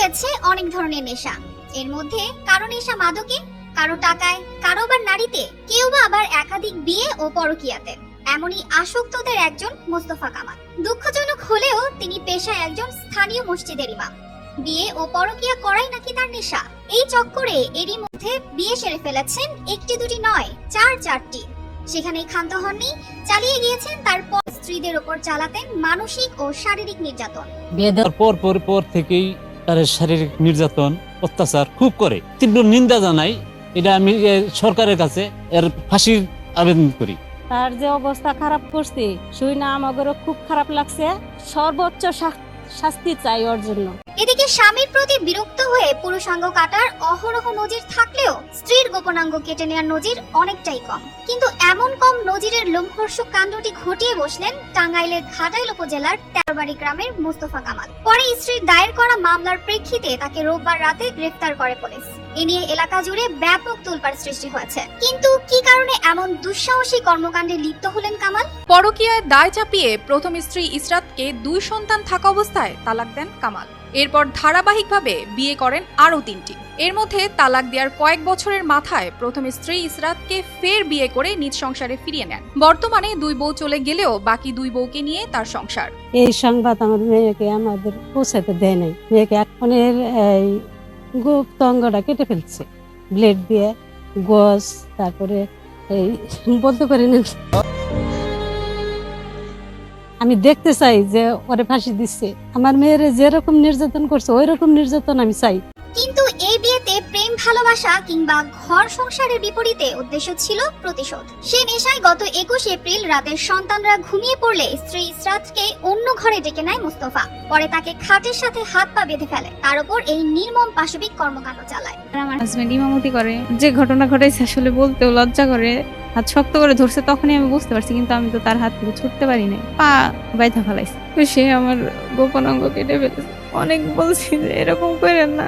রয়েছে অনেক ধরনের নেশা। এর মধ্যে কারও নেশা মাদকে, কারও টাকায়, কারও আবার নারীতে, কেউ বা আবার একাধিক বিয়ে ও পরকীয়াতে। এমনই আসক্তদের একজন মোস্তফা কামাল। দুঃখজনক হলেও তিনি পেশায় একজন স্থানীয় মসজিদের ইমাম বিয়ে ও পরকীয়া করাই নাকি তার নেশা? এই চক্করে এরই মধ্যে বিয়ে সেরে ফেলেছেন একটি দুটি নয়, চার চারটি। সেখানেই ক্ষান্ত হননি, চালিয়ে গিয়েছেন তারপর স্ত্রীদের ওপর চালাতেন মানসিক ও শারীরিক নির্যাতন। বিয়ে দেওয়ার পর পর থেকেই তার শারীরিক নির্যাতন, অত্যাচার খুব করে। তীব্র নিন্দা জানাই, এটা আমি সরকারের কাছে এর ফাঁসির আবেদন করি। তার যে অবস্থা খারাপ করছে, শুই না আমাদেরও খুব খারাপ লাগছে। সর্বোচ্চ শাস্তি চাই ওর জন্য। এদিকে স্বামীর প্রতি বিরক্ত হয়ে পুরুষাঙ্গ কাটার অহরহ নজির থাকলেও স্ত্রীর গোপনাঙ্গ কেটে নেওয়ার নজির অনেকটাই কম। কিন্তু এমন কম নজিরের লোমহর্ষক কাণ্ডটি ঘটিয়ে বসলেন টাঙ্গাইলের ঘাটাইল উপজেলার তেরবাড়ি গ্রামের মোস্তফা কামাল। পরে স্ত্রীর দায়ের করা মামলার প্রেক্ষিতে তাকে রোববার রাতে গ্রেফতার করে পুলিশ। এ নিয়ে এলাকা জুড়ে ব্যাপক তোলপাড় সৃষ্টি হয়েছে। কিন্তু কি কারণে এমন দুঃসাহসী কর্মকাণ্ডে লিপ্ত হলেন কামাল? পরকীয়ায় দায় চাপিয়ে প্রথম স্ত্রী ইসরাতকে দুই সন্তান থাকা অবস্থায় তালাক দেন কামাল। এরপর ধারাবাহিকভাবে বিয়ে করেন আরও তিনটি। এর মধ্যে তালাক দেওয়ার কয়েক বছরের মাথায় প্রথম স্ত্রী ইসরাতকে ফের বিয়ে করে নিজ সংসারে ফিরিয়ে নেন। বর্তমানে দুই বউ চলে গেলেও বাকি দুই বউকে নিয়ে তার সংসার। এই সংবাদ আমার মেয়েকে আমাদের পৌঁছাতে দেয় নাই। মেয়েকে এখনের এই গুপ্ত অঙ্গটা কেটে ফেলছে। ব্লেড দিয়ে গোস, তারপরে এই বলতে পারি না আমি দেখতে চাই যে ওরে ফাঁসি দিচ্ছে। আমার মেয়ের যেরকম নির্যাতন করছে ওই রকম নির্যাতন আমি চাই। কিন্তু এই বিয়েতে প্রেম ভালোবাসা কিংবা ঘর সংসারের বিপরীতে উদ্দেশ্য ছিল প্রতিশোধ। সে নেশায় গত একুশ এপ্রিল রাতের সন্তানরা ঘুমিয়ে পড়লে স্ত্রী ইসরাতকে অন্য ঘরে ডেকে নেয় মুস্তফা। পরে তাকে খাটের সাথে হাত পা বেঁধে ফেলে। তার উপর এই নির্মম পাশবিক কর্মকাণ্ড চালায়। আমার হাজবেন্ড ইমামতি করে। যে ঘটনা ঘটেছে আসলে বলতেও লজ্জা করে। হাত শক্ত করে ধরছে, তখনই আমি বুঝতে পারছি, কিন্তু আমি তো তার হাত থেকে ছুটতে পারি নাই পা ব্যথা ফেলাইছে। সে আমার গোপন অঙ্গ কেটে ফেলেছে। অনেক বলছি যে এরকম করেন না।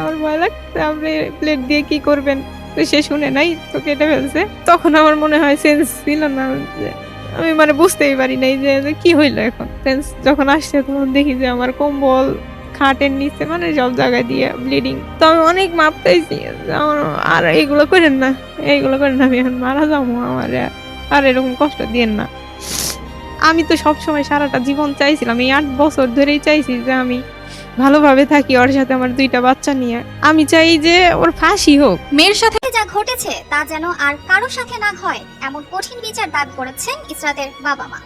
আমার ভয় লাগছে, আপনি প্লেট দিয়ে কি করবেন? তো সে শুনে নাই তো কেটে ফেলছে। তখন আমার মনে হয় সেন্স ছিল না যে, আমি মানে বুঝতেই পারি নাই যে কি হইল এখন। সেন্স যখন আসছে, তখন দেখি যে আমার কম্বল খাটের নিচে মানে সব জায়গায় দিয়ে ব্লিডিং তো আমি অনেক মাপ পেয়েছি আর এইগুলো করেন না এইগুলো করেন না আমি এখন মারা যাব আমার আর এরকম কষ্ট দিয়েন না। আমি তো সব সময় সারাটা জীবন চাইছিলাম এই আট বছর ধরেই চাইছি যে আমি ভালোভাবে থাকি ওর সাথে আমার দুইটা বাচ্চা নিয়ে। আমি চাই যে ওর ফাঁসি হোক। মেয়ের সাথে যা ঘটেছে তা যেন আর কারও সাথে না হয় এমন কঠিন বিচার দাবি করেছেন ইসরাতের বাবা মা